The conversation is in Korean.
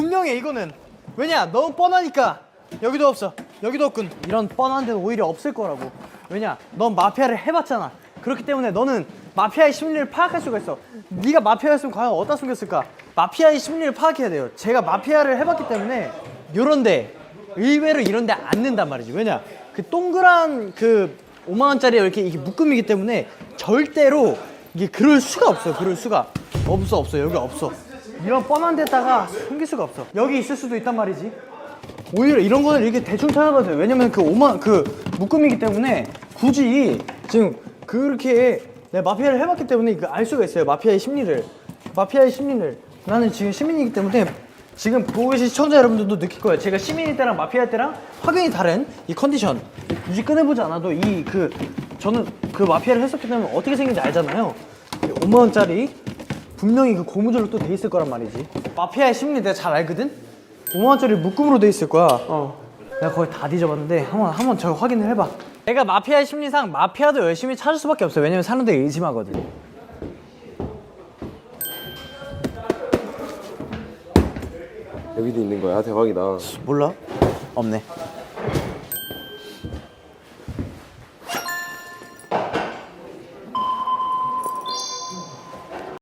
분명해 이거는. 왜냐 너무 뻔하니까. 여기도 없어. 여기도 없군. 이런 뻔한 데는 오히려 없을 거라고. 왜냐 넌 마피아를 해봤잖아. 그렇기 때문에 너는 마피아의 심리를 파악할 수가 있어. 네가 마피아였으면 과연 어디다 숨겼을까? 마피아의 심리를 파악해야 돼요. 제가 마피아를 해봤기 때문에 요런데 의외로 이런데 안 는단 말이지. 왜냐 그 동그란 그 5만 원짜리 이렇게 이게 묶음이기 때문에 절대로 이게 그럴 수가 없어 그럴 수가 없어 없어. 여기 없어 이런 뻔한 데다가 숨길 수가 없어. 여기 있을 수도 있단 말이지. 오히려 이런 거는 이렇게 대충 찾아봐도 돼요. 왜냐면 그 5만 그 묶음이기 때문에 굳이 지금 그렇게 내가 마피아를 해봤기 때문에 그알 수가 있어요. 마피아의 심리를. 마피아의 심리를. 나는 지금 시민이기 때문에 지금 보고 계신 시청자 여러분들도 느낄 거예요. 제가 시민일 때랑 마피아일 때랑 확연히 다른 이 컨디션. 굳이 꺼내보지 않아도 이 그 저는 그 마피아를 했었기 때문에 어떻게 생긴지 알잖아요. 5만 원짜리 분명히 그 고무줄로 또 돼 있을 거란 말이지. 마피아의 심리 내가 잘 알거든? 5만 원짜리 묶음으로 돼 있을 거야. 어. 내가 거의 다 뒤져봤는데 한번 한번 저 확인을 해봐. 내가 마피아의 심리상 마피아도 열심히 찾을 수밖에 없어. 왜냐면 사람들이 의심하거든. 여기도 있는 거야? 대박이다. 몰라? 없네